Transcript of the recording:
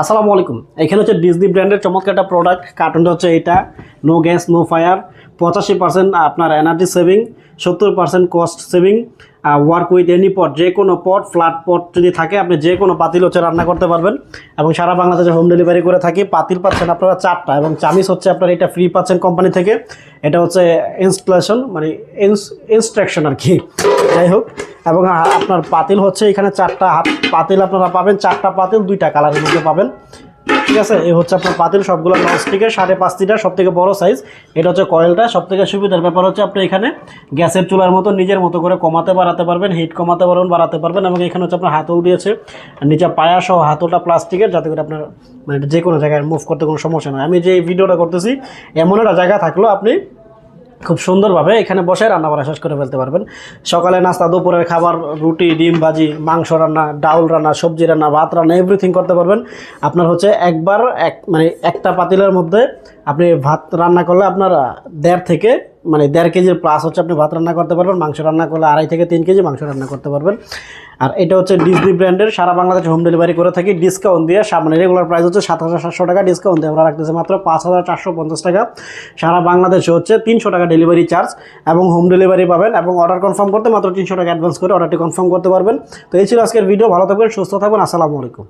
আসসালামু আলাইকুম। এখানে হচ্ছে ডিজনি ব্র্যান্ডের চমৎকার একটা প্রোডাক্ট কার্টুনটা হচ্ছে এটা। নো গ্যাস নো ফায়ার পঁচাশি পার্সেন্ট আপনার এনার্জি সেভিং সত্তর percent cost saving work with any pot যে কোনো পট ফ্ল্যাট পট যদি থাকে, আপনি যে কোনো পাতিল হচ্ছে রান্না করতে পারবেন। এবং সারা বাংলাদেশে হোম ডেলিভারি করে থাকি। পাতিল পাচ্ছেন আপনারা চারটা এবং চামিচ হচ্ছে আপনার এটা ফ্রি পাচ্ছেন কোম্পানি থেকে। এটা হচ্ছে ইনস্টলেশন মানে ইনস্ট্রাকশন আর কি। যাই হোক এবং আপনার পাতিল হচ্ছে এখানে চারটা হাত- পাতিল আপনারা পাবেন, চারটা পাতিল, দুইটা কালারের মধ্যে পাবেন। ঠিক আছে? এই হচ্ছে আপনার পাতিল, সবগুলো ননস্টিকের সাড়ে পাঁচ লিটার সব থেকে বড় সাইজ এটা হচ্ছে কয়েলটা সব থেকে সুবিধার ব্যাপার হচ্ছে আপনি এখানে গ্যাসের চুলার মতো নিজের মতো করে কমাতে, বাড়াতে পারবেন হিট কমাতে পারবেন, বাড়াতে পারবেন এবং এখানে হচ্ছে আপনার হাতল দিয়েছে। নিচে পায়া সহ হাতলটা প্লাস্টিকের যাতে করে আপনার মানে যে কোনো জায়গায় মুভ করতে কোনো সমস্যা নয় আমি যে ভিডিওটা করতেছি, এমন একটা জায়গা থাকল, আপনি খুব সুন্দরভাবে এখানে বসে রান্না করা শেষ করে ফেলতে পারবেন। সকালে নাস্তা, দুপুরের খাবার, রুটি, ডিম, ভাজি, মাংস রান্না, ডাউল রান্না, সবজি রান্না, ভাত রান্না এভরিথিং করতে পারবেন। আপনার হচ্ছে একবার এক মানে একটা পাতিলের মধ্যে আপনি ভাত রান্না করলে আপনার দেড় থেকে মানে দেড় কেজির প্লাস হচ্ছে আপনি ভাত রান্না করতে পারবেন, মাংস রান্না করলে আড়াই থেকে তিন কেজি মাংস রান্না করতে পারবেন। আর এটা হচ্ছে ডিজনি ব্র্যান্ডের সারা বাংলাদেশে হোম ডেলিভারি করে থাকি। ডিসকাউন্ট দিয়ে সামনে রেগুলার প্রাইস হচ্ছে সাত হাজার সাতশো টাকা। ডিসকাউন্ট দিয়ে আমরা রাখতেছি মাত্র পাঁচ হাজার চারশো পঞ্চাশ টাকা। সারা বাংলাদেশে হচ্ছে তিনশো টাকা ডেলিভারি চার্জ এবং হোম ডেলিভারি পাবেন এবং অর্ডার কনফার্ম করতে মাত্র তিনশো টাকা অ্যাডভান্স করে অর্ডারটি কনফার্ম করতে পারবেন। তো এই ছিল আজকের ভিডিও ভালো থাকবেন, সুস্থ থাকবেন, আসসালামু আলাইকুম।